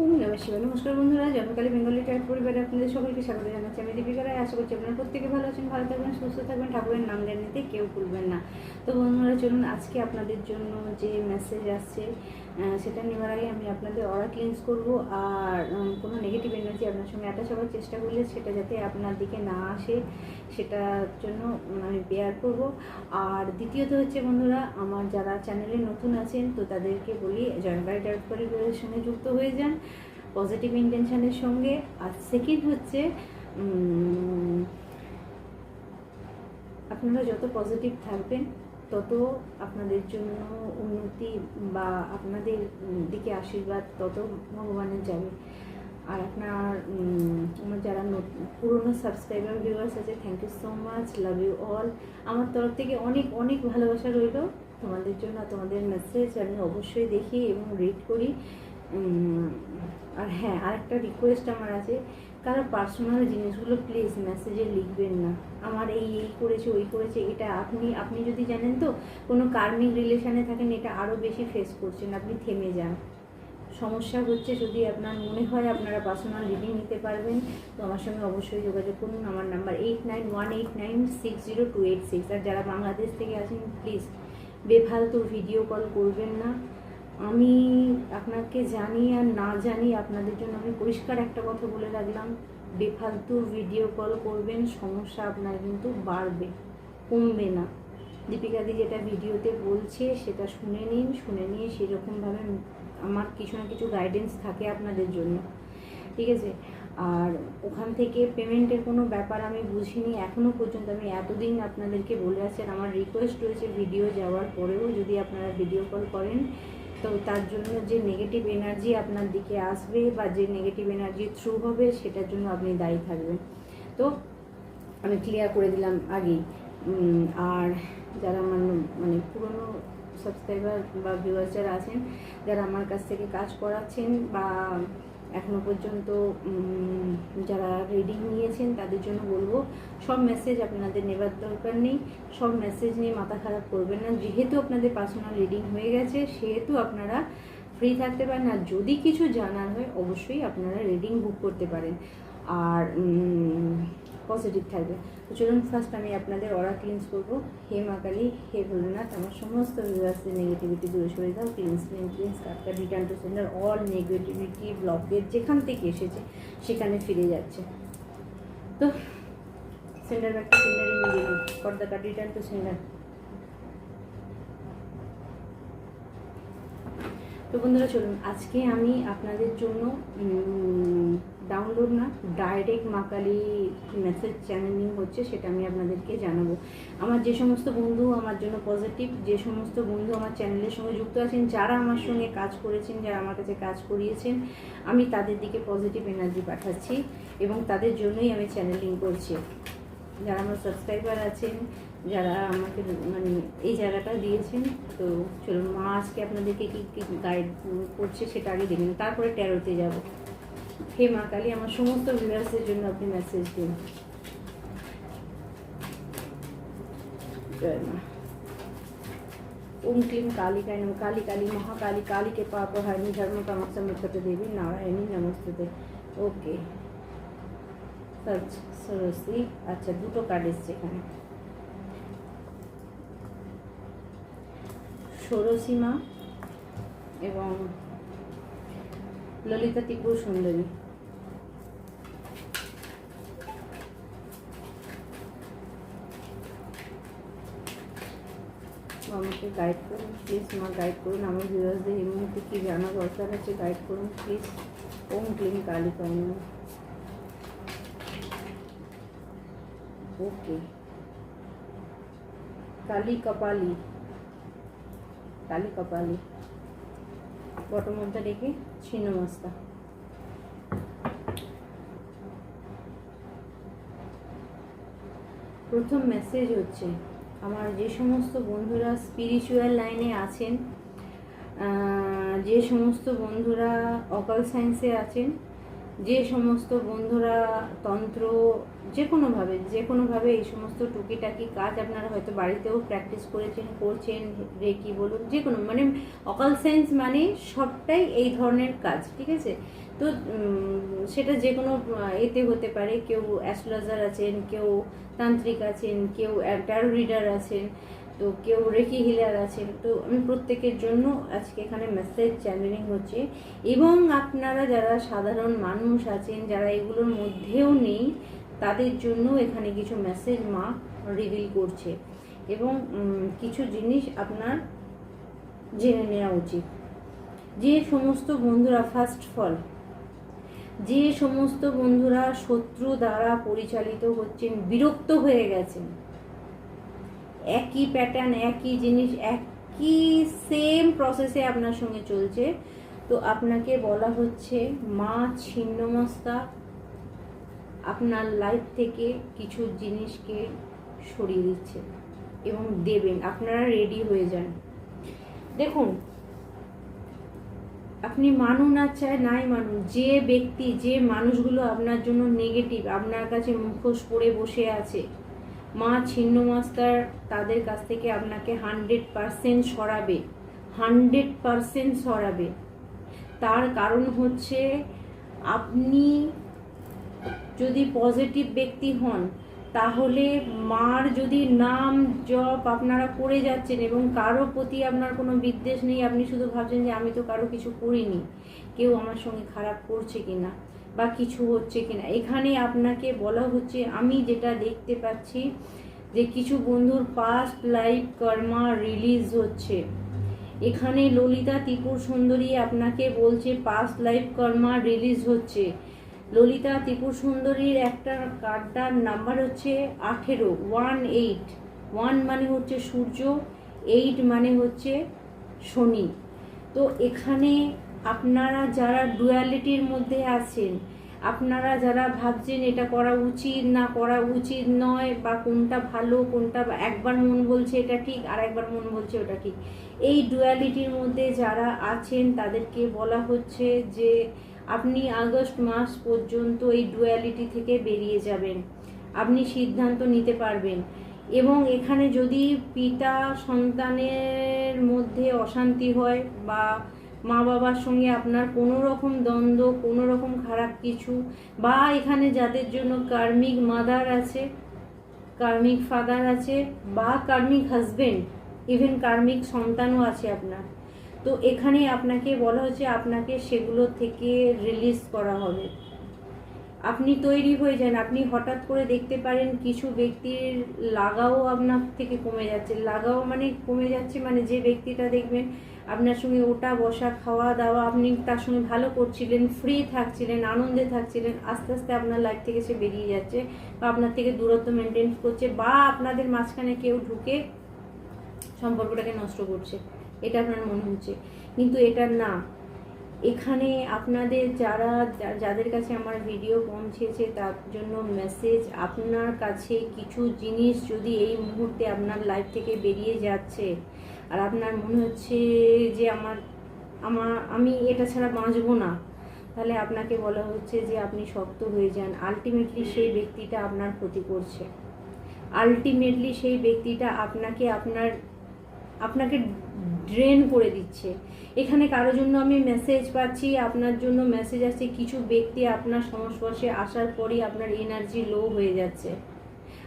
ওম নমঃ নমস্কার বন্ধুরা জন্মকালী বেঙ্গলি টাইপ পরিবারে আপনাদের সকলকে স্বাগত জানাচ্ছি। আমি দীপিকা রায়, আশা করছি আপনারা প্রত্যেকে ভালো আছেন, ভালো থাকবেন, সুস্থ থাকবেন, ঠাকুরের নাম নিতে কেউ ভুলবেন না। তো বন্ধুরা, চলুন আজকে আপনাদের জন্য যে মেসেজ আসছে সেটা নেওয়ার আগে আমি আপনাদের অরা ক্লিনস করব আর কোনো নেগেটিভ এনার্জি আপনার সঙ্গে অ্যাটাচ হওয়ার চেষ্টা করলে সেটা যাতে আপনার দিকে না আসে, সেটার জন্য আমি বেয়ার করব। আর দ্বিতীয়ত হচ্ছে বন্ধুরা, আমার যারা চ্যানেলে নতুন আছেন, তো তাদেরকে বলি জয়নকারী ট্রাইব পরিবারের সঙ্গে যুক্ত হয়ে যান পজিটিভ ইন্টেনশনের সঙ্গে। আর সেকেন্ড হচ্ছে আপনারা যত পজিটিভ থাকবেন তত আপনাদের জন্য উন্নতি বা আপনাদের দিকে আশীর্বাদ, তত ভগবানের যাবে আর আপনার আমার যারা পুরনো সাবস্ক্রাইবার ভিউয়ার্স আছে thank you so much love you all আমার তরফ থেকে অনেক অনেক ভালোবাসা রইল। তোমাদের জন্য তোমাদের মেসেজ আমি অবশ্যই দেখি এবং রিড করি। আর হ্যাঁ আরেকটা রিকোয়েস্ট আমার আছে। কারও পার্সোনাল জিনিসগুলো প্লিজ মেসেজে লিখবেন না। আমার এই এই করেছে, ওই করেছে, এটা আপনি আপনি যদি জানেন তো, কোনো কার্মিক রিলেশনে থাকেন, এটা আরও বেশি ফেস করছেন, আপনি থেমে যান। সমস্যা হচ্ছে যদি আপনার মনে হয় আপনারা পার্সোনাল রিডিং নিতে পারবেন, তো আমার সঙ্গে অবশ্যই যোগাযোগ করুন। আমার number eight nine one eight nine six zero two eight six আর যারা বাংলাদেশ থেকে আছেন প্লিজ বেফালতু ভিডিও কল করবেন না আমি আপনাকে জানি আর না জানি, আপনাদের জন্য আমি পরিষ্কার একটা কথা বলে রাখলাম। বেফালতু ভিডিও কল করবেন, সমস্যা আপনার কিন্তু বাড়বে, কমবে না। দীপিকাদি যেটা ভিডিওতে বলছে, সেটা শুনে নিন, শুনে নিয়ে সেরকমভাবে আমার কিছু না কিছু গাইডেন্স থাকে আপনাদের জন্য। ঠিক আছে? আর ওখান থেকে পেমেন্টের কোনো ব্যাপার আমি বুঝিনি এখনও পর্যন্ত আমি এতদিন আপনাদেরকে বলে আছেন আমার রিকোয়েস্ট রয়েছে ভিডিও যাওয়ার পরেও যদি আপনারা ভিডিও কল করেন তো তার জন্য যে নেগেটিভ এনার্জি আপনার দিকে আসবে বা যে নেগেটিভ এনার্জি থ্রু হবে, সেটার জন্য আপনি দায়ী থাকবেন। তো আমি ক্লিয়ার করে দিলাম আগেই। আর যারা আমার মানে পুরনো সাবস্ক্রাইবার বা ভিউয়ার্স যারা আছেন, যারা আমার কাছ থেকে কাজ করাচ্ছেন বা এখনও পর্যন্ত যারা রিডিং নিয়েছেন তাদের জন্য বলব, সব মেসেজ আপনাদের নেবার দরকার নেই, সব মেসেজ নিয়ে মাথা খারাপ করবেন না। যেহেতু আপনাদের পার্সোনাল রিডিং হয়ে গেছে, সেহেতু আপনারা ফ্রি থাকতে পারেন। আর যদি কিছু জানার হয়, অবশ্যই আপনারা রিডিং বুক করতে পারেন। আর পজিটিভ থাকবে। তো চলুন ফার্স্ট আমি আপনাদের অরা ক্লিনস করব। হে মা কালী, হে ভোলেনাথ, আমার সমস্ত ভিউয়ার্সের নেগেটিভিটি দূরে সরে দাও। Cleanse clean cleanse Katka return to sender all negativity blockage যেখান থেকে এসেছে, সেখানে ফিরে যাচ্ছে। তো সেন্ডার ব্যাগটা সেন্ডারই নিয়ে দিলাম পর্দা কাট রিটার্ন টু সেন্ডার তো বন্ধুরা, চলুন, আজকে আমি আপনাদের জন্য ডাউনলোড না ডাইরেক্ট মাকালি মেসেজ চ্যানেলিং হচ্ছে, সেটা আমি আপনাদেরকে জানাব। আমার যে সমস্ত বন্ধু আমার জন্য পজিটিভ যে সমস্ত বন্ধু আমার চ্যানেলের সঙ্গে যুক্ত আছেন, যারা আমার সঙ্গে কাজ করেছেন, যারা আমার কাছে কাজ করিয়েছেন, আমি তাদের দিকে পজিটিভ এনার্জি পাঠাচ্ছি এবং তাদের জন্যই আমি চ্যানেলিং করছি। যারা আমার সাবস্ক্রাইবার আছেন, যারা আমাকে মানে এই জায়গাটা দিয়েছেন, তো চলুন মা আজকে আপনাদেরকে কী কী গাইড করছে সেটা আগে দেখুন তারপরে ট্যারোতে যাব। হে মা কালী আমার সমস্ত ভিউয়ার্সের জন্য আপনি মেসেজ দিন জয় মা ओम क्लीम काली का नम काली काली महाकाली काली के पाप हरणी धर्म का मकसद मुक्त देवी नारायणी नमस्ते ওকে সার্চ সরস্বতী আচ্ছা দুটো কার্ড এসছে এখানে ষোড়শীমা এবং ললিতা তীব্র সুন্দরী। আমাকে গাইড করুন প্লিজ মা গাইড করুন। আমার ভিউয়ার্সদের এই মুহূর্তে কী জানা দরকার আছে গাইড করুন প্লিজ ওম ক্লিন কালী কালী ওকে কালী কপালি। কালী কপালি। বটম মধ্যে রেখে ছিন্ন মস্তা প্রথম মেসেজ হচ্ছে, আমার যে সমস্ত বন্ধুরা স্পিরিচুয়াল লাইনে আছেন যে সমস্ত বন্ধুরা অকাল সায়েন্সে আছেন, যে সমস্ত বন্ধুরা তন্ত্র যে কোনোভাবে যে কোনোভাবে এই সমস্ত টুকিটাকি কাজ আপনারা হয়তো বাড়িতেও প্র্যাকটিস করেছেন, করছেন, রেকি বলুন যে কোনো মানে অকাল সায়েন্স মানে সবটাই এই ধরনের কাজ, ঠিক আছে? তো সেটা যে কোনো এতে হতে পারে, কেউ অ্যাস্ট্রোলজার আছেন, কেউ তান্ত্রিক আছেন, কেউ ট্যারো রিডার আছেন, তো কেউ রেকি হিলার আছেন, তো আমি প্রত্যেকের জন্য আজকে এখানে মেসেজ চ্যানেলিং হচ্ছে এবং আপনারা যারা সাধারণ মানুষ আছেন, যারা এগুলোর মধ্যেও নেই তাদের জন্য এখানে কিছু মেসেজ মা রিভিল করছে। এবং কিছু জিনিস আপনার জেনে নেওয়া উচিত। যে সমস্ত বন্ধুরা ফার্স্ট ফল যে সমস্ত বন্ধুরা শত্রু দ্বারা পরিচালিত হচ্ছেন, বিরক্ত হয়ে গেছেন, একই প্যাটার্ন একই জিনিস, একই সেম প্রসেসে আপনার সঙ্গে চলছে। তো আপনাকে বলা হচ্ছে, মা ছিন্নমস্তা আপনার লাইফ থেকে কিছু জিনিসকে সরিয়ে দিচ্ছে এবং দেবেন। আপনারা রেডি হয়ে যান। দেখুন, আপনি মানুন আর চায় নাই মানুন। যে ব্যক্তি, যে মানুষগুলো আপনার জন্য নেগেটিভ আপনার কাছে মুখোশ পরে বসে আছে, মা ছিন্ন মাস্টার তাদের কাছ থেকে আপনাকে হান্ড্রেড পারসেন্ট সরাবে। হান্ড্রেড পারসেন্ট সরাবে। তার কারণ হচ্ছে আপনি যদি পজিটিভ ব্যক্তি হন, তাহলে মার যদি নাম জপ আপনারা করে যাচ্ছেন এবং কারও প্রতি আপনার কোনো বিদ্বেষ নেই, আপনি শুধু ভাবছেন যে আমি তো কারও কিছু করিনি, কেউ আমার সঙ্গে খারাপ করছে কিনা বা কিছু হচ্ছে কিনা। এখানে আপনাকে বলা হচ্ছে, আমি যেটা দেখতে পাচ্ছি যে কিছু বন্ধুর পাস্ট লাইফ কর্মা রিলিজ হচ্ছে। এখানে ললিতা ত্রিপুর সুন্দরী আপনাকে বলছে পাস্ট লাইফ কর্মা রিলিজ হচ্ছে। ললিতা ত্রিপুর সুন্দরীর একটা কার্ডটার নাম্বার হচ্ছে আঠেরো, ওয়ান এইট। ওয়ান মানে হচ্ছে সূর্য, এইট মানে হচ্ছে শনি। তো এখানে আপনারা যারা ডুয়ালিটির মধ্যে আছেন, আপনারা যারা ভাবছেন এটা করা উচিত না করা উচিত নয় বা কোনটা ভালো, কোনটা একবার মন বলছে এটা ঠিক আর একবার মন বলছে ওটা ঠিক, এই ডুয়ালিটির মধ্যে যারা আছেন তাদেরকে বলা হচ্ছে যে আপনি আগস্ট মাস পর্যন্ত এই ডুয়ালিটি থেকে বেরিয়ে যাবেন। আপনি সিদ্ধান্ত নিতে পারবেন। এবং এখানে যদি পিতা সন্তানের মধ্যে অশান্তি হয় বা মা বাবার সঙ্গে আপনার কোনো রকম দ্বন্দ্ব, কোনো রকম খারাপ কিছু, বা এখানে যাদের জন্য কার্মিক মাদার আছে কার্মিক ফাদার আছে, বা কার্মিক হাজবেন্ড ইভেন কার্মিক সন্তানও আছে আপনার। তো এখানে আপনাকে বলা হচ্ছে আপনাকে সেগুলো থেকে রিলিজ করা হবে। আপনি তৈরি হয়ে যান, আপনি হঠাৎ করে দেখতে পারেন কিছু ব্যক্তির লাগাও আপনার থেকে কমে যাচ্ছে। লাগাও মানে কমে যাচ্ছে মানে যে ব্যক্তিটা দেখবেন আপনার সঙ্গে ওটা বসা, খাওয়া দাওয়া আপনি তার সঙ্গে ভালো করছিলেন ফ্রি থাকছিলেন, আনন্দে থাকছিলেন, আস্তে আস্তে আপনার লাইফ থেকে সে বেরিয়ে যাচ্ছে বা আপনার থেকে দূরত্ব মেনটেন করছে বা আপনাদের মাঝখানে কেউ ঢুকে সম্পর্কটাকে নষ্ট করছে। এটা আপনার মনে হচ্ছে। কিন্তু এটা না। এখানে আপনাদের যারা, যাদের কাছে আমার ভিডিও পৌঁছেছে, তার জন্য মেসেজ আপনার কাছে কিছু জিনিস যদি এই মুহূর্তে আপনার লাইফ থেকে বেরিয়ে যাচ্ছে, আর আপনার মনে হচ্ছে যে আমার আমার, আমি এটা ছাড়া বাঁচবো না, তাহলে আপনাকে বলা হচ্ছে যে আপনি শক্ত হয়ে যান। আলটিমেটলি সেই ব্যক্তিটা আপনার ক্ষতি করছে। আলটিমেটলি সেই ব্যক্তিটা আপনাকে আপনার আপনাকে ড্রেন করে দিচ্ছে। এখানে কারও জন্য আমি মেসেজ পাচ্ছি, আপনার জন্য মেসেজ আসছে, কিছু ব্যক্তি আপনার সংস্পর্শে আসার পরই আপনার এনার্জি লো হয়ে যাচ্ছে।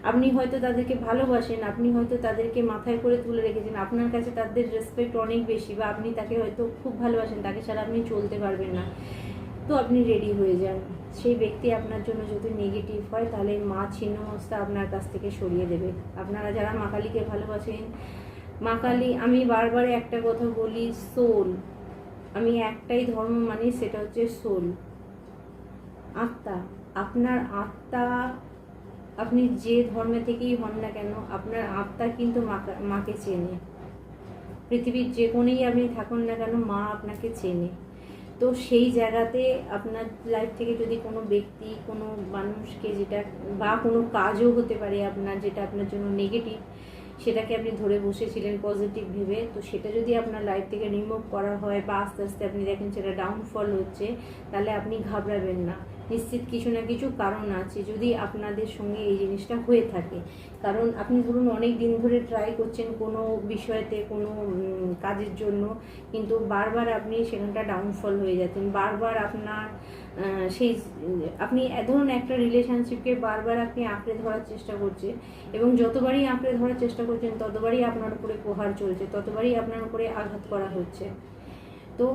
আপনি হয়তো তাদেরকে ভালোবাসেন, আপনি হয়তো তাদেরকে মাথায় করে তুলে রেখেছেন, আপনার কাছে তাদের রেসপেক্ট অনেক বেশি বা আপনি তাকে হয়তো খুব ভালোবাসেন, তাকে ছাড়া আপনি চলতে পারবেন না। তো আপনি রেডি হয়ে যান। সেই ব্যক্তি আপনার জন্য যদি নেগেটিভ হয়, তাহলে মা ছিন্ন ছিন্নমস্তা আপনার কাছ থেকে সরিয়ে দেবে। আপনারা যারা মা কালীকে ভালোবাসেন মা কালী, আমি বারবার একটা কথা বলি সোল আমি একটাই ধর্ম মানি, সেটা হচ্ছে সোল আত্মা, আপনার আত্মা, আপনি যে ধর্মে থেকেই হন না কেন, আপনার আত্মা কিন্তু মাকা- চেনে। পৃথিবীর যে কোণেই আপনি থাকুন না কেন, মা আপনাকে চেনে। তো সেই জায়গাতে আপনার লাইফ থেকে যদি কোনো ব্যক্তি, কোনো মানুষকে যেটা বা কোনো কাজও হতে পারে আপনার, যেটা আপনার জন্য নেগেটিভ সেটাকে আপনি ধরে বসেছিলেন পজিটিভ ভেবে, তো সেটা যদি আপনার লাইফ থেকে রিমুভ করা হয় বা আস্তে আস্তে আপনি দেখেন সেটা ডাউনফল হচ্ছে, তাহলে আপনি ঘাবড়াবেন না। নিশ্চিত কিছু না কিছু কারণ আছে যদি আপনাদের সঙ্গে এই জিনিসটা হয়ে থাকে। কারণ আপনি ধরুন অনেক দিন ধরে ট্রাই করছেন কোনো বিষয়তে, কোনো কাজের জন্য, কিন্তু বারবার আপনি সেখানটা ডাউনফল হয়ে যাচ্ছেন। বারবার আপনার সেই, আপনি ধরুন একটা রিলেশনশিপকে বারবার আপনি আঁকড়ে ধরার চেষ্টা করছেন এবং যতবারই আঁকড়ে ধরার চেষ্টা করছেন, ততবারই আপনার উপরে প্রহার চলছে, ততবারই আপনার উপরে আঘাত করা হচ্ছে। তো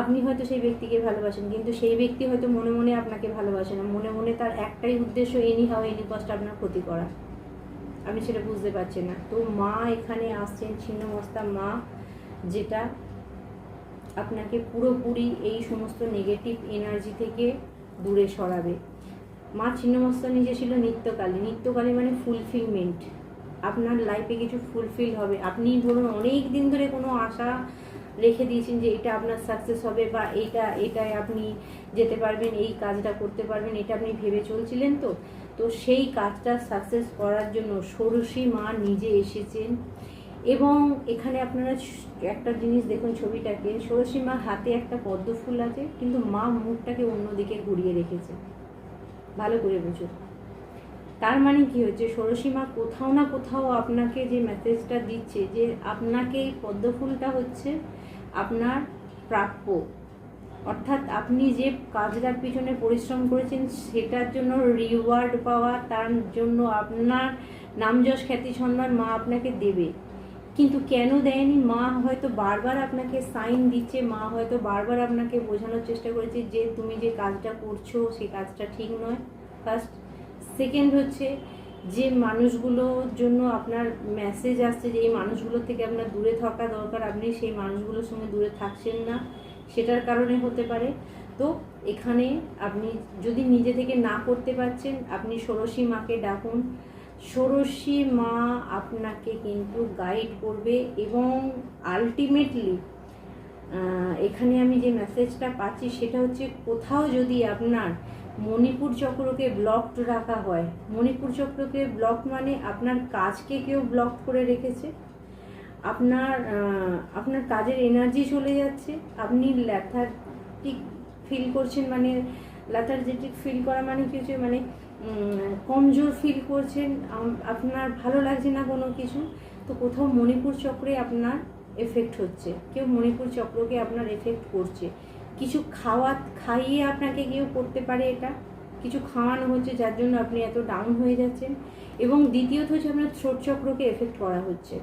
আপনি হয়তো সেই ব্যক্তিকে ভালোবাসেন, কিন্তু সেই ব্যক্তি হয়তো মনে মনে আপনাকে ভালোবাসে না। মনে মনে তার একটাই উদ্দেশ্য এনি হাও এনি কষ্ট আপনার ক্ষতি করা। আপনি সেটা বুঝতে পারছেন না। তো মা এখানে আসছেন ছিন্নমস্তা মা যেটা আপনাকে পুরোপুরি এই সমস্ত নেগেটিভ এনার্জি থেকে দূরে সরাবে। মা ছিন্নমস্তা নিজে ছিল নিত্যকালী নিত্যকালী মানে ফুলফিলমেন্ট আপনার লাইফে কিছু ফুলফিল হবে। আপনি ধরুন অনেক দিন ধরে কোনো আশা রেখে দিয়েছেন যে এটা আপনার সাকসেস হবে বা এইটা এটাই আপনি যেতে পারবেন, এই কাজটা করতে পারবেন, এটা আপনি ভেবে চলছিলেন তো? তো সেই কাজটা সাকসেস করার জন্য ষোড়শী মা নিজে এসেছেন। এবং এখানে আপনারা একটা জিনিস দেখুন ছবিটাকে ষোড়শী মা হাতে একটা পদ্ম ফুল আছে, কিন্তু মা মুখটাকে অন্যদিকে ঘুরিয়ে রেখেছে। ভালো করে বুঝুন তার মানে কি হচ্ছে ষোড়শী মা কোথাও না কোথাও আপনাকে যে মেসেজটা দিচ্ছে যে আপনাকে এই পদ্ম ফুলটা হচ্ছে আপনার প্রাপ্য। অর্থাৎ আপনি যে কাজটার পিছনে পরিশ্রম করেছেন, সেটার জন্য রিওয়ার্ড পাওয়া, তার জন্য আপনার নামযশ খ্যাতি সম্মান মা আপনাকে দেবে। কিন্তু কেন দেয়নি? মা হয়তো বারবার আপনাকে সাইন দিচ্ছে, মা হয়তো বারবার আপনাকে বোঝানোর চেষ্টা করেছে যে তুমি যে কাজটা করছ সেই কাজটা ঠিক নয়। ফার্স্ট সেকেন্ড হচ্ছে যে মানুষগুলোর জন্য আপনার মেসেজ আসছে যে এই মানুষগুলোর থেকে আপনার দূরে থাকা দরকার, আপনি সেই মানুষগুলোর সঙ্গে দূরে থাকছেন না। সেটার কারণে হতে পারে। তো এখানে আপনি যদি নিজে থেকে না করতে পারছেন, আপনি ষোড়শী মাকে ডাকুন। ষোড়শী মা আপনাকে কিন্তু গাইড করবে এবং আলটিমেটলি এখানে আমি যে মেসেজটা পাচ্ছি সেটা হচ্ছে কোথাও যদি আপনার মণিপুর চক্রকে ব্লকড রাখা হয়, মণিপুর চক্রকে ব্লক মানে আপনার কাজকে কেউ ব্লক করে রেখেছে? আপনার আপনার কাজের এনার্জি চলে যাচ্ছে? আপনি ল্যাথার্টিক ফিল করছেন মানে ল্যাথার্জেটিক ফিল করা মানে কি হচ্ছে? মানে কমজোর ফিল করছেন আপনার ভালো লাগছে না কোনো কিছু? তো কোথাও মণিপুর চক্রে আপনার এফেক্ট হচ্ছে। কেউ মণিপুর চক্রকে আপনার এফেক্ট করছে। কিছু খাওয়া, খাইয়ে আপনাকে কেউ করতে পারে এটা? কিছু খাওয়ানো হচ্ছে যার জন্য আপনি এত ডাউন হয়ে যাচ্ছেন? এবং দ্বিতীয়ত হচ্ছে আপনার থ্রোট চক্রকে এফেক্ট করা হচ্ছে।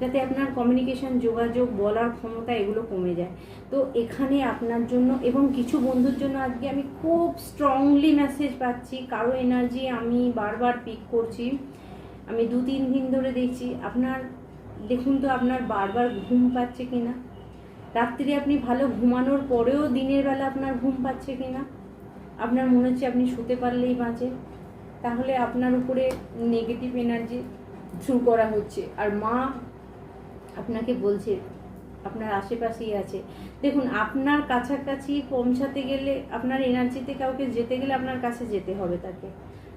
যাতে আপনার কমিউনিকেশন যোগাযোগ, বলার ক্ষমতা এগুলো কমে যায়। তো এখানে আপনার জন্য এবং কিছু বন্ধুর জন্য আজকে আমি খুব স্ট্রংলি মেসেজ পাচ্ছি। কারও এনার্জি আমি বারবার পিক করছি। আমি দু, তিন দিন ধরে দেখছি। আপনার, দেখুন তো আপনার বারবার ঘুম পাচ্ছে কিনা রাত্রি আপনি ভালো ঘুমানোর পরেও দিনের বেলা আপনার ঘুম পাচ্ছে কিনা আপনার মনে হচ্ছে আপনি শুতে পারলেই বাঁচে। তাহলে আপনার উপরে নেগেটিভ এনার্জি থ্রু করা হচ্ছে। আর মা আপনাকে বলছে, আপনার আশেপাশেই আছে। দেখুন, আপনার কাছাকাছি পৌঁছাতে গেলে, আপনার এনার্জিতে কাউকে যেতে গেলে আপনার কাছে যেতে হবে তাকে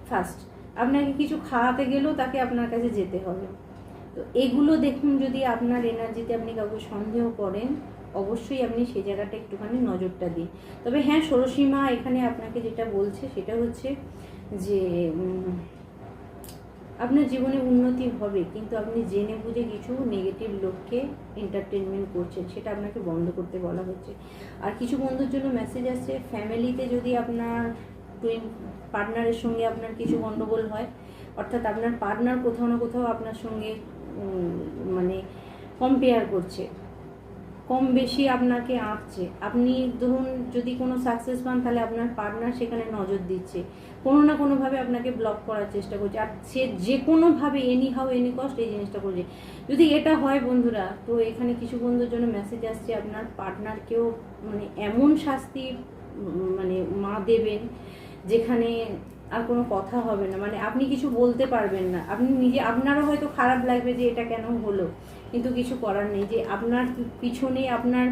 ফার্স্ট আপনাকে কিছু খাওয়াতে গেলেও তাকে আপনার কাছে যেতে হবে। তো এগুলো দেখুন, যদি আপনার এনার্জিতে আপনি কাউকে সন্দেহ করেন, অবশ্যই আপনি সেই জায়গাটা একটুখানি নজরটা দিন। তবে হ্যাঁ ষোড়শীমা এখানে আপনাকে যেটা বলছে, সেটা হচ্ছে যে আপনার জীবনে উন্নতি হবে, কিন্তু আপনি জেনে বুঝে কিছু নেগেটিভ লোককে এন্টারটেনমেন্ট করছেন, সেটা আপনাকে বন্ধ করতে বলা হচ্ছে। আর কিছু বন্ধুর জন্য মেসেজ আসছে ফ্যামিলিতে যদি আপনার টুইন পার্টনারের সঙ্গে আপনার কিছু গণ্ডগোল হয়, অর্থাৎ আপনার পার্টনার কোথাও না কোথাও আপনার সঙ্গে মানে কম্পেয়ার করছে। কম বেশি আপনাকে আঁকছে। আপনি ধরুন যদি কোনো সাকসেস পান, তাহলে আপনার পার্টনার সেখানে নজর দিচ্ছে। কোনো না কোনোভাবে আপনাকে ব্লক করার চেষ্টা করছে। আর সে যে কোনোভাবে এনি হাউ এনি কস্ট এই জিনিসটা করছে। যদি এটা হয় বন্ধুরা, তো এখানে কিছু বন্ধুর জন্য মেসেজ আসছে, আপনার পার্টনারকেও মানে এমন শাস্তি মানে মা দেবেন, যেখানে আর কোনো কথা হবে না। মানে আপনি কিছু বলতে পারবেন না। আপনি নিজে, আপনারও হয়তো খারাপ লাগবে যে এটা কেন হলো। কিন্তু কিছু করার নেই যে আপনার পিছনে আপনার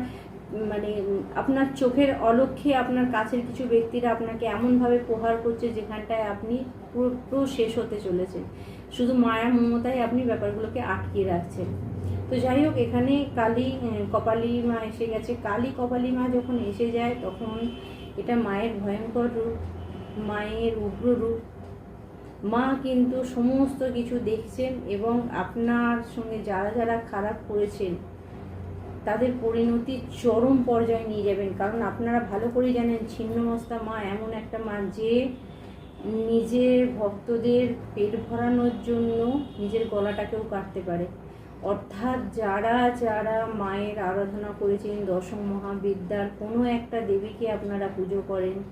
মানে আপনার চোখের অলক্ষ্যে আপনার কাছের কিছু ব্যক্তিরা আপনাকে এমনভাবে প্রহার করছে যেখানটায় আপনি পুরো শেষ হতে চলেছেন। শুধু মায়া মমতায় আপনি ব্যাপারগুলোকে আটকিয়ে রাখছেন। তো যাই হোক, এখানে কালী কপালী মা এসে গেছে। কালী কপালী মা যখন এসে যায়, তখন এটা মায়ের ভয়ঙ্কর রূপ, মায়ের উগ্র রূপ মা কিন্তু সমস্ত কিছু দেখছেন এবং আপনার সঙ্গে যারা যারা খারাপ করেছেন, তাদের পরিণতি চরম পর্যায়ে নিয়ে যাবেন। কারণ আপনারা ভালো করে জানেন, ছিন্নমস্তা মা এমন একটা মা যে নিজের ভক্তদের পেট ভরানোর জন্য নিজের গলাটাকেও কাটতে পারে। অর্থাৎ যারা যারা মায়ের আরাধনা করেছেন, দশম মহাবিদ্যার কোনো একটা দেবীকে আপনারা পুজো করেন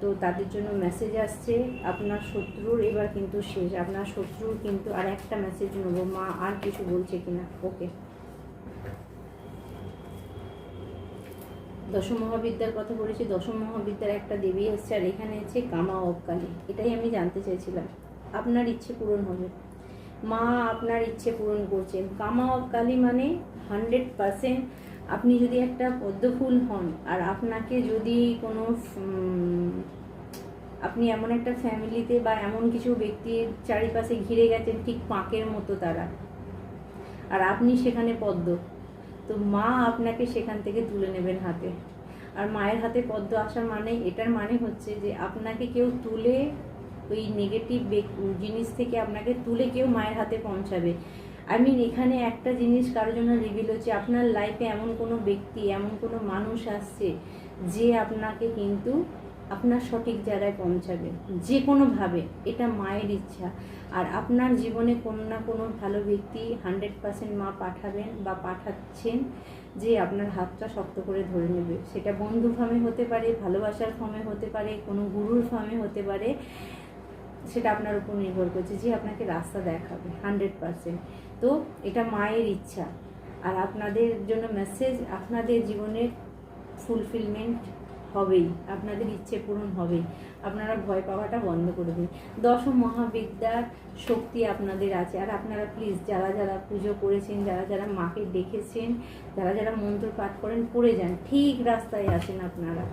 তো তাদের জন্য মেসেজ আসছে, আপনার শত্রুর এবার কিন্তু শেষ, আপনার শত্রুর কিন্তু আর একটা মেসেজ নেব, মা আর কিছু বলছে কিনা ওকে দশম মহাবিদ্যার কথা বলেছি, দশম মহাবিদ্যার একটা দেবী এসছে, আর এখানে আছে কামা অবকালী এটাই আমি জানতে চাইছিলাম আপনার ইচ্ছে পূরণ হবে। মা আপনার ইচ্ছে পূরণ করছেন কামা অবকালী মানে হান্ড্রেড পারসেন্ট আপনি যদি একটা পদ্মফুল হন আর আপনাকে যদি কোনো আপনি এমন একটা ফ্যামিলিতে বা এমন কিছু ব্যক্তির চারিপাশে ঘিরে গেছেন ঠিক পাঁকের মতো তারা, আর আপনি সেখানে পদ্ম, তো মা আপনাকে সেখান থেকে তুলে নেবেন হাতে। আর মায়ের হাতে পদ্ম আসার মানে এটার মানে হচ্ছে যে আপনাকে কেউ তুলে ওই নেগেটিভ জিনিস থেকে আপনাকে তুলে কেউ মায়ের হাতে পৌঁছাবে। আই মিন এখানে একটা জিনিস কারোর জন্য রিভিল হচ্ছে, আপনার লাইফে এমন কোনো ব্যক্তি, এমন কোনো মানুষ আসছে যে আপনাকে কিন্তু আপনার সঠিক জায়গায় পৌঁছাবে, যে কোনোভাবে, এটা মায়ের ইচ্ছা। আর আপনার জীবনে কোনো না কোনো ভালো ব্যক্তি হান্ড্রেড পার্সেন্ট মা পাঠাবেন বা পাঠাচ্ছেন যে আপনার হাতটা শক্ত করে ধরে নেবে। সেটা বন্ধু ফার্মে হতে পারে, ভালোবাসার ফার্মে হতে পারে, কোনো গুরুর ফার্মে হতে পারে, সেটা আপনার উপর নির্ভর করছে যে আপনাকে রাস্তা দেখাবে হান্ড্রেড পার্সেন্ট তো এটা মায়ের ইচ্ছা। আর আপনাদের জন্য মেসেজ আপনাদের জীবনের ফুলফিলমেন্ট হবেই, আপনাদের ইচ্ছে পূরণ হবেই। আপনারা ভয় পাওয়াটা বন্ধ করে দিন। দশম মহাবিদ্যার শক্তি আপনাদের আছে। আর আপনারা প্লিজ যারা যারা পুজো করেছেন, যারা যারা মাকে দেখেছেন, যারা যারা মন্ত্র পাঠ করেন, পড়ে যান। ঠিক রাস্তায় আছেন আপনারা।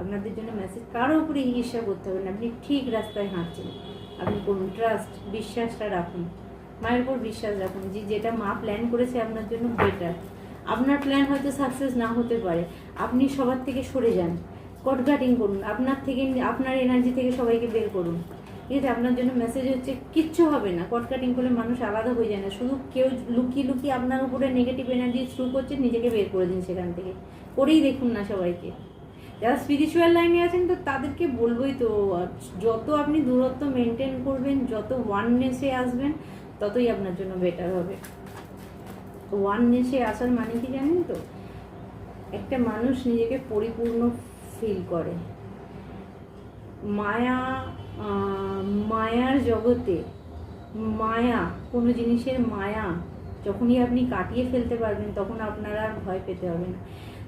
আপনাদের জন্য মেসেজ কারও উপরে ঈর্ষা করতে হবে না। আপনি ঠিক রাস্তায় হাঁটছেন। আপনি করুন। ট্রাস্ট বিশ্বাসটা রাখুন। মায়ের উপর বিশ্বাস রাখুন, যে যেটা মা প্ল্যান করেছে আপনার জন্য বেটার আপনার প্ল্যান হয়তো সাকসেস না হতে পারে। আপনি সবার থেকে সরে যান। কট কাটিং করুন, আপনার থেকে, আপনার এনার্জি থেকে সবাইকে বের করুন। ঠিক আছে? আপনার জন্য মেসেজ হচ্ছে, কিচ্ছু হবে না। কট কাটিং করলে মানুষ আলাদা হয়ে যায় না। শুধু কেউ লুকিয়ে লুকিয়ে আপনার উপরে নেগেটিভ এনার্জি থ্রু করছে, নিজেকে বের করে দিন সেখান থেকে। করেই দেখুন না সবাইকে। যারা স্পিরিচুয়াল লাইনে আছেন তো তাদেরকে বলবোই তো, যত আপনি দূরত্ব মেনটেন করবেন, যত ওয়াননেসে আসবেন ততই আপনার জন্য বেটার হবে। ওয়াননেসে আসার মানে কি জানেন তো? একটা মানুষ নিজেকে পরিপূর্ণ ফিল করে। মায়া মায়ার জগতে মায়া, কোনো জিনিসের মায়া যখনই আপনি কাটিয়ে ফেলতে পারবেন, তখন আপনার আর ভয় পেতে হবে না।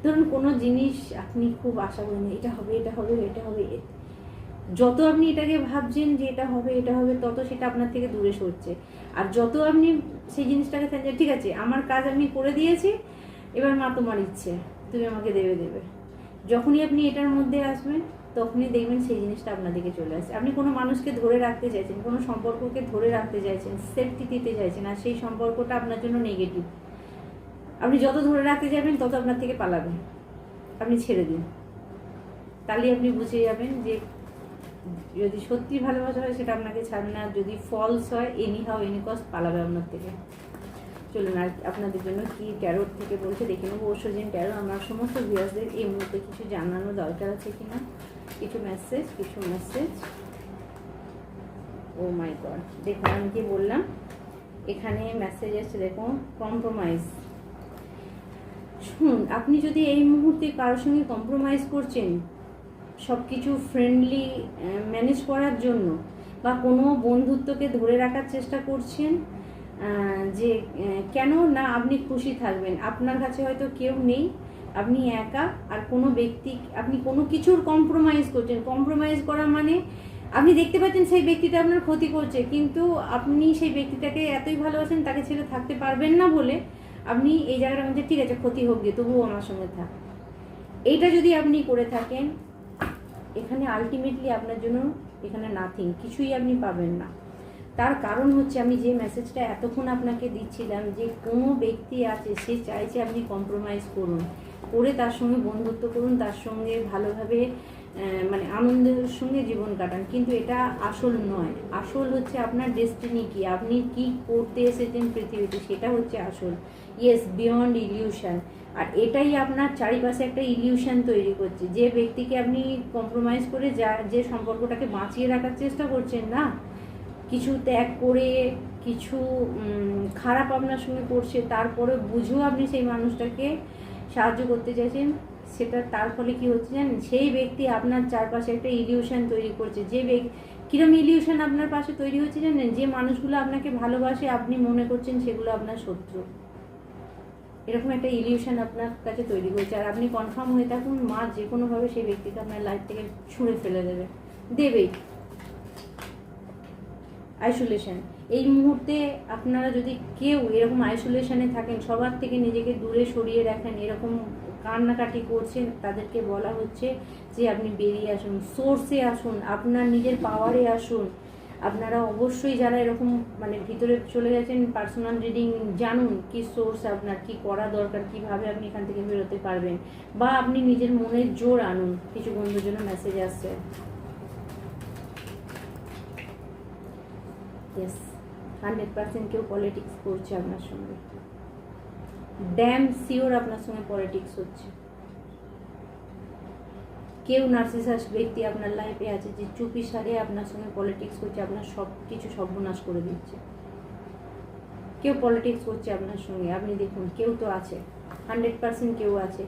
ধরুন কোনো জিনিস আপনি খুব আশা করেন, এটা হবে এটা হবে এটা হবে। যত আপনি এটাকে ভাবছেন যে এটা হবে এটা হবে, তত সেটা আপনার থেকে দূরে সরছে। আর যত আপনি সেই জিনিসটাকে যে, ঠিক আছে, আমার কাজ আমি করে দিয়েছি, এবার মা তোমার ইচ্ছে, তুমি আমাকে দেবে দেবে। যখনই আপনি এটার মধ্যে আসবেন, তখনই দেখবেন সেই জিনিসটা আপনার দিকে চলে আসছে। আপনি কোনো মানুষকে ধরে রাখতে চাইছেন, কোনো সম্পর্ককে ধরে রাখতে চাইছেন সেফটি দিতে চাইছেন, আর সেই সম্পর্কটা আপনার জন্য নেগেটিভ আপনি যত ধরে রাখতে যাবেন, তত আপনার থেকে পালাবে আপনি ছেড়ে দিন। তাহলে আপনি বুঝে যাবেন যে যদি সত্যি ভালোবাসা হয় সেটা আপনাকে ছাড়বে না। যদি ফলস হয় এনি হাও এনি কস্ট পালাবে আপনার থেকে। চলুন, আর আপনাদের জন্য কি ট্যারোট থেকে বলছে, দেখে নেব। ঐশ্বর্যিন ট্যারো আমার সমস্ত ভিউয়ার্সদের এই মুহূর্তে কিছু জানানো দরকার আছে কিনা? কিছু মেসেজ কিছু মেসেজ ও মাই গড দেখুন, আমি কি বললাম? এখানে মেসেজ এসছে, দেখুন কম্প্রোমাইজ শুনুন, আপনি যদি এই মুহূর্তে কারোর সঙ্গে কম্প্রোমাইজ করছেন সব কিছু ফ্রেন্ডলি ম্যানেজ করার জন্য বা কোনো বন্ধুত্বকে ধরে রাখার চেষ্টা করছেন যে কেন না আপনি খুশি থাকবেন? আপনার কাছে হয়তো কেউ নেই, আপনি একা আর কোনো ব্যক্তি, আপনি কোনো কিছুর কম্প্রোমাইজ করছেন। কম্প্রোমাইজ করা মানে আপনি দেখতে পাচ্ছেন সেই ব্যক্তিটা আপনার ক্ষতি করছে, কিন্তু আপনি সেই ব্যক্তিটাকে এতই ভালোবাসেন, তাকে ছেড়ে থাকতে পারবেন না বলে আপনি এই জায়গাটার মধ্যে, ঠিক আছে, ক্ষতি হোক গিয়ে তবুও আমার সঙ্গে থাক। এইটা যদি আপনি করে থাকেন এখানে আলটিমেটলি আপনার জন্য এখানে নাথিং কিছুই আপনি পাবেন না। তার কারণ হচ্ছে আমি যে মেসেজটা এতক্ষণ আপনাকে দিচ্ছিলাম যে কোনো ব্যক্তি আছে, সে চাইছে আপনি কম্প্রোমাইজ করুন। করে তার সঙ্গে বন্ধুত্ব করুন, তার সঙ্গে ভালোভাবে মানে আনন্দের সঙ্গে জীবন কাটান। কিন্তু এটা আসল নয়। আসল হচ্ছে আপনার ডেস্টিনি কি, আপনি কি করতে এসেছেন পৃথিবীতে, সেটা হচ্ছে আসল। ইয়েস বিয়ন্ড ইলিউশন আর এটাই আপনার চারিপাশে একটা ইলিউশন তৈরি করছে। যে ব্যক্তিকে আপনি কম্প্রোমাইজ করে যা, যে সম্পর্কটাকে বাঁচিয়ে রাখার চেষ্টা করছেন না, কিছু ত্যাগ করে, কিছু খারাপ আপনার সঙ্গে করছে, তারপরে বুঝেও আপনি সেই মানুষটাকে সাহায্য করতে চাইছেন, সেটা, তার ফলে কী হচ্ছে জানেন? সেই ব্যক্তি আপনার চারপাশে একটা ইলিউশন তৈরি করছে। যে ব্যক্তি কিরম ইলিউশন আপনার পাশে তৈরি হচ্ছে জানেন? যে মানুষগুলো আপনাকে ভালোবাসে, আপনি মনে করছেন সেগুলো আপনার শত্রু। এরকম একটা ইলিউশন আপনার কাছে তৈরি হয়েছে। আর আপনি কনফার্ম হয়ে থাকুন, মা যে কোনোভাবে সেই ব্যক্তিকে আপনার লাইফ থেকে ছুঁড়ে ফেলে দেবে। দেবেই। আইসোলেশন এই মুহূর্তে আপনারা যদি কেউ এরকম আইসোলেশনে থাকেন, সবার থেকে নিজেকে দূরে সরিয়ে রাখেন, এরকম কান্নাকাটি করছেন, তাদেরকে বলা হচ্ছে যে আপনি বেরিয়ে আসুন সোর্সে আসুন, আপনার নিজের পাওয়ারে আসুন। আপনারা অবশ্যই যারা এরকম মানে ভিতরে চলে গেছেন পার্সোনাল রিডিং জানুন, কি সোর্স আপনার, কি করা দরকার, কীভাবে আপনি এখান থেকে বেরোতে পারবেন, বা আপনি নিজের মনের জোর আনুন, কিছু বন্ধুর জন্য মেসেজ আসছে। হান্ড্রেড পার্সেন্ট কেউ পলিটিক্স করছে আপনার সঙ্গে। ড্যাম শিওর আপনার সঙ্গে পলিটিক্স হচ্ছে। কেউ নার্সিসাস ব্যক্তি আপনার লাইফে আছে যে চুপি সারে আপনার সঙ্গে পলিটিক্স করছে, আপনার সব কিছু সর্বনাশ করে দিচ্ছে। কেউ পলিটিক্স করছে আপনার সঙ্গে, আপনি দেখুন, কেউ তো আছে হান্ড্রেড পার্সেন্ট কেউ আছে।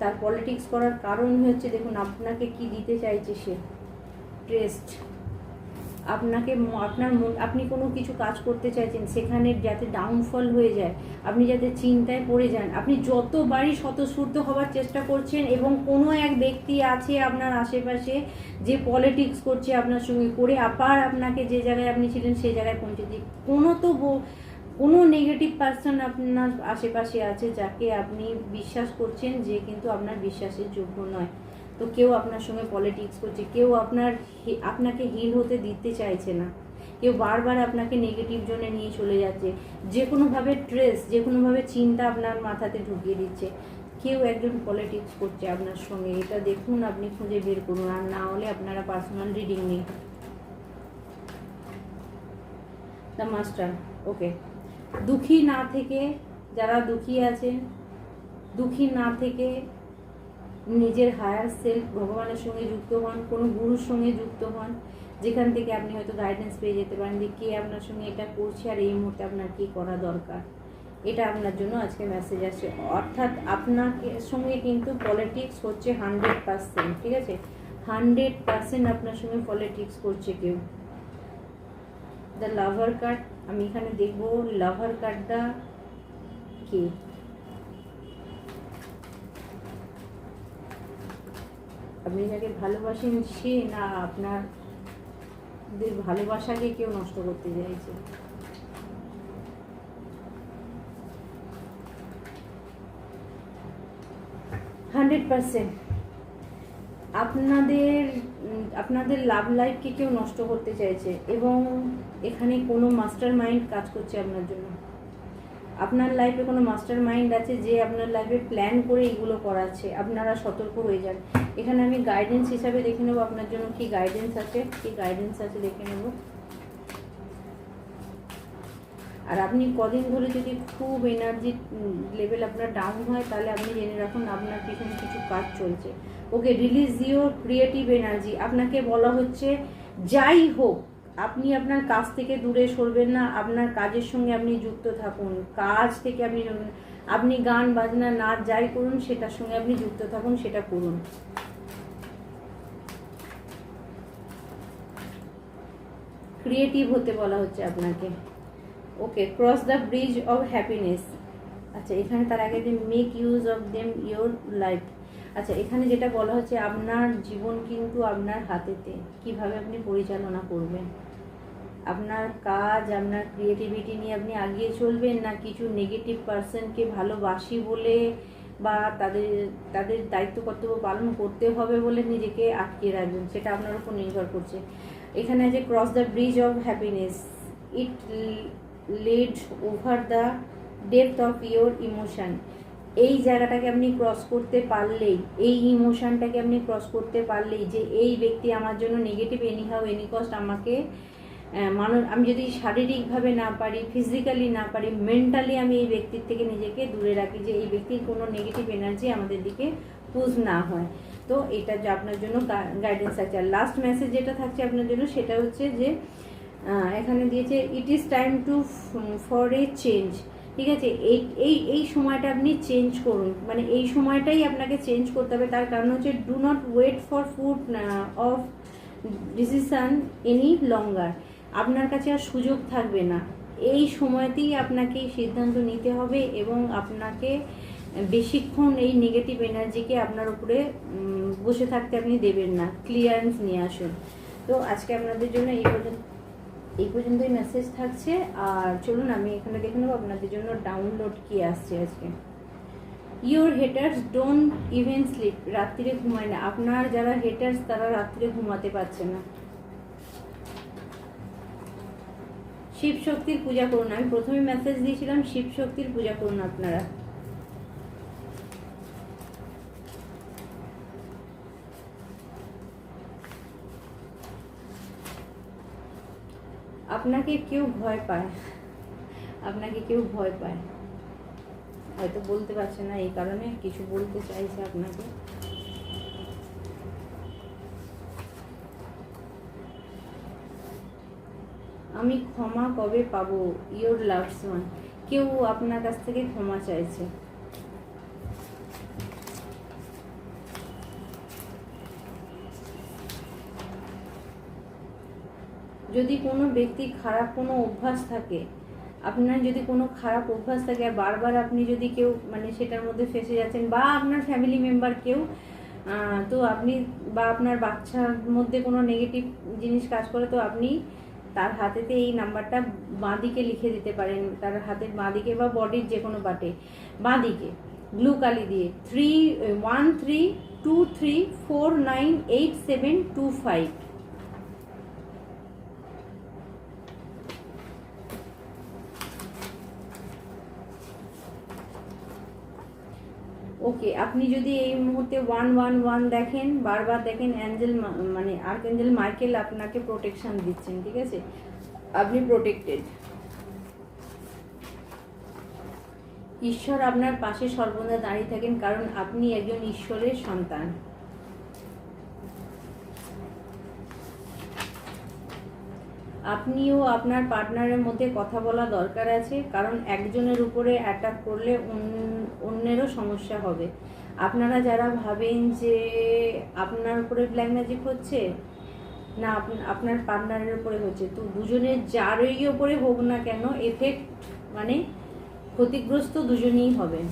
তার পলিটিক্স করার কারণ হচ্ছে, দেখুন, আপনাকে কি দিতে চাইছে সে? ট্রেস্ট আপনাকে আপনার মন আপনি কোনো কিছু কাজ করতে চাইছেন, সেখানে যাতে ডাউনফল হয়ে যায়, আপনি যাতে চিন্তায় পড়ে যান, আপনি যতবারই স্বতঃস্ফূর্ত হওয়ার চেষ্টা করছেন এবং কোনো এক ব্যক্তি আছে আপনার আশেপাশে যে পলিটিক্স করছে আপনার সঙ্গে করে আবার আপনাকে যে জায়গায় আপনি ছিলেন সেই জায়গায় পৌঁছে দিই কোনো তো কোনো নেগেটিভ পার্সন আপনার আশেপাশে আছে যাকে আপনি বিশ্বাস করছেন যে কিন্তু আপনার বিশ্বাসের যোগ্য নয়। তো কেউ আপনার সঙ্গে পলিটিক্স করছে, কেউ আপনার আপনাকে হিল হতে দিতে চাইছে না। কেউ বারবার আপনাকে নেগেটিভ জোনে নিয়ে চলে যাচ্ছে। যে কোনোভাবে ট্রেস যে কোনোভাবে চিন্তা আপনার মাথাতে ঢুকিয়ে দিচ্ছে। কেউ একজন পলিটিক্স করছে আপনার সঙ্গে, এটা দেখুন আপনি খুঁজে বের করুন। আর না হলে আপনারা পার্সোনাল রিডিং নিন। দ্য মাস্টার ওকে দুঃখী না থেকে, যারা দুঃখী আছেন, দুঃখী না থেকে নিজের হায়ার সেলফ ভগবানের সঙ্গে যুক্ত হন, কোনো গুরুর সঙ্গে যুক্ত হন, যেখান থেকে আপনি হয়তো গাইডেন্স পেয়ে যেতে পারেন যে কে আপনার সঙ্গে এটা করছে আর এই মুহূর্তে আপনার কী করা দরকার। এটা আপনার জন্য আজকে মেসেজ আছে অর্থাৎ আপনাকে সঙ্গে কিন্তু পলিটিক্স হচ্ছে হান্ড্রেড পার্সেন্ট ঠিক আছে? হান্ড্রেড পার্সেন্ট আপনার সঙ্গে পলিটিক্স করছে কেউ। দ্য লাভার কার্ড আমি এখানে দেখব লাভার কার্ডটা কি? আপনি যাকে ভালোবাসেন সে না আপনার ভালোবাসাকে কেউ নষ্ট করতে চাইছে। Hundred percent. আপনাদের আপনাদের লাভ লাইফকে কেউ নষ্ট করতে চাইছে এবং এখানে কোনো মাস্টার মাইন্ড কাজ করছে আপনার জন্য। আপনার লাইফে কোনো মাস্টার মাইন্ড আছে যে আপনার লাইফে প্ল্যান করে এগুলো করাচ্ছে? আপনারা সতর্ক হয়ে যান। এখানে আমি গাইডেন্স হিসাবে দেখে নেব আপনার জন্য কি গাইডেন্স আছে, কি গাইডেন্স আছে দেখে নেব। আর আপনি কদিন ধরে যদি খুব এনার্জি লেভেল আপনার ডাউন হয়, তাহলে আপনি জেনে রাখুন আপনার পিছনে কিছু কাজ চলছে। Okay release your creative energy আপনাকে বলা হচ্ছে, যাই হোক আপনি আপনার কাজ থেকে দূরে সরবেন না, আপনার কাজের সঙ্গে আপনি যুক্ত থাকুন। কাজ থেকে আপনি আপনি গান, বাজনা, নাচ যাই করুন, সেটার সঙ্গে আপনি যুক্ত থাকুন, সেটা করুন। ক্রিয়েটিভ হতে বলা হচ্ছে আপনাকে। Okay cross the bridge of happiness আচ্ছা এখানে তার আগে make use of them your life আচ্ছা এখানে যেটা বলা হচ্ছে, আপনার জীবন কিন্তু আপনার হাতেতে। কীভাবে আপনি পরিচালনা করবেন? আপনার কাজ, আপনার ক্রিয়েটিভিটি নিয়ে আপনি আগিয়ে চলবেন, না কিছু নেগেটিভ পার্সনকে ভালোবাসি বলে বা তাদের তাদের দায়িত্ব, কর্তব্য পালন করতে হবে বলে নিজেকে আটকে রাখবেন? সেটা আপনার উপর নির্ভর করছে। এখানে যে cross the bridge of happiness it lead over the depth of your emotion এই জায়গাটাকে আপনি ক্রস করতে পারলেই, এই ইমোশনটাকে আপনি ক্রস করতে পারলেই যে এই ব্যক্তি আমার জন্য negative anyhow any cost আমাকে মানুষ, আমি যদি শারীরিকভাবে না পারি ফিজিক্যালি না পারি মেন্টালি আমি এই ব্যক্তির থেকে নিজেকে দূরে রাখি যে এই ব্যক্তির কোনো নেগেটিভ এনার্জি আমাদের দিকে পুজ না হয়। তো এটা যে আপনার জন্য গাইডেন্স আছে। আর লাস্ট মেসেজ যেটা থাকছে আপনার জন্য সেটা হচ্ছে যে এখানে দিয়েছে it is time to for a change ঠিক আছে? এই এই এই সময়টা আপনি চেঞ্জ করুন। মানে এই সময়টাই আপনাকে চেঞ্জ করতে হবে। তার কারণ হচ্ছে do not wait for food of decision any longer আপনার কাছে আর সুযোগ থাকবে না। এই সময়তেই আপনাকে সিদ্ধান্ত নিতে হবে এবং আপনাকে বেশিক্ষণ এই নেগেটিভ এনার্জিকে আপনার উপরে বসে থাকতে আপনি দেবেন না। ক্লিয়ারেন্স নিয়ে আসুন। তো আজকে আপনাদের জন্য এই পর্যন্ত এই পর্যন্তই মেসেজ থাকছে। আর চলুন, আমি এখানে দেখে নেব আপনাদের জন্য ডাউনলোড কি আসছে আজকে। Your haters don't even sleep রাত্রিরে ঘুমায় না। আপনার যারা হেটার্স তারা রাত্রিরে ঘুমাতে পারছে না। শিব শক্তির পূজা করুন। আমি প্রথমে মেসেজ দিয়েছিলাম, শিব শক্তির পূজা করুন আপনারা। আপনাকে কেউ ভয় পায়। আপনাকে কেউ ভয় পায়। হয়তো বলতে পারছে না, এই কারণে কিছু বলতে চাইছে আপনাকে। আমি ক্ষমা কবে পাবো? ইওর লাভস ওয়ান কেউ আপনার কাছ থেকে ক্ষমা চাইছে। যদি কোনো ব্যক্তি খারাপ কোনো অভ্যাস থাকে, আপনার যদি কোনো খারাপ অভ্যাস থাকে আর বারবার আপনি যদি কেউ মানে সেটার মধ্যে ফেসে যাচ্ছেন বা আপনার ফ্যামিলি মেম্বার কেউ তো আপনি বা আপনার বাচ্চার মধ্যে কোনো নেগেটিভ জিনিস কাজ করে, তো আপনি তার হাতেতে এই নাম্বারটা বাঁদিকে লিখে দিতে পারেন। তার হাতের বাঁদিকে বা বডির যে কোনো পাটে বাঁদিকে ব্লু কালি দিয়ে three one three two three four nine eight seven two five okay আপনি যদি এই মুহূর্তে ওয়ান ওয়ান ওয়ান দেখেন, বারবার দেখেন, অ্যাঞ্জেল মানে আর্কএঞ্জেল মাইকেল আপনাকে প্রোটেকশন দিচ্ছেন, ঠিক আছে? আপনি প্রোটেক্টেড ঈশ্বর আপনার পাশে সর্বদা দাঁড়িয়ে থাকেন, কারণ আপনি একজন ঈশ্বরের সন্তান। আপনিও আপনার পার্টনারের মধ্যে কথা বলা দরকার আছে, কারণ একজনের উপরে অ্যাটাক করলে অন্য- অন্যেরও সমস্যা হবে। আপনারা যারা ভাবেন যে আপনার উপরে ব্ল্যাক ম্যাজিক হচ্ছে, না আপন- আপনার পার্টনারের উপরে হচ্ছে, তো দুজনের যারই উপরে হোক না কেন এফেক্ট মানে ক্ষতিগ্রস্ত দুজনেই হবেন।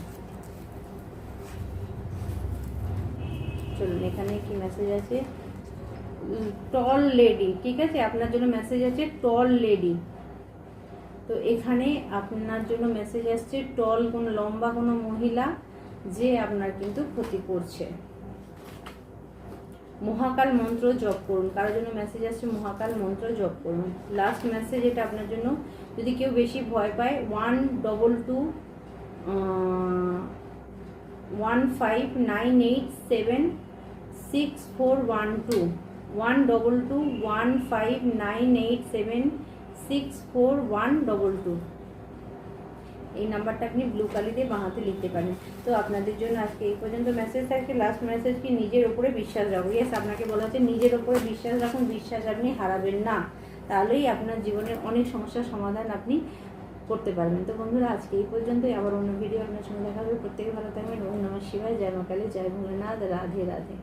চলুন, এখানে কি মেসেজ আছে? টল লেডি ঠিক আছে? আপনার জন্য মেসেজ আছে টল লেডি তো এখানে আপনার জন্য মেসেজ আসছে টল কোনো লম্বা কোনো মহিলা যে আপনার কিন্তু ক্ষতি করছে। মহাকাল মন্ত্র জপ করুন। কারোর জন্য মেসেজ আসছে, মহাকাল মন্ত্র জপ করুন। লাস্ট মেসেজ এটা আপনার জন্য, যদি কেউ বেশি ভয় পায় one double two one five nine eight seven six four one two one double two one five nine eight seven six four one double two এই নাম্বারটা আপনি ব্লু কালি দিয়ে বাঁহাতে লিখতে পারেন। তো আপনাদের জন্য আজকে এই পর্যন্ত মেসেজ থাকছে। লাস্ট মেসেজ কি, নিজের ওপরে বিশ্বাস রাখুন ইয়েস আপনাকে বলা হচ্ছে নিজের ওপরে বিশ্বাস রাখুন, বিশ্বাস আপনি হারাবেন না। তাহলেই আপনার জীবনের অনেক সমস্যার সমাধান আপনি করতে পারবেন। তো বন্ধুরা, আজকে এই পর্যন্তই। আবার অন্য ভিডিও আপনার সঙ্গে দেখা হবে। প্রত্যেকে ভালো থাকবেন। ওম নমঃ শিবায়। জয় মা কালী। জয় ভোলেনাথ। রাধে রাধে।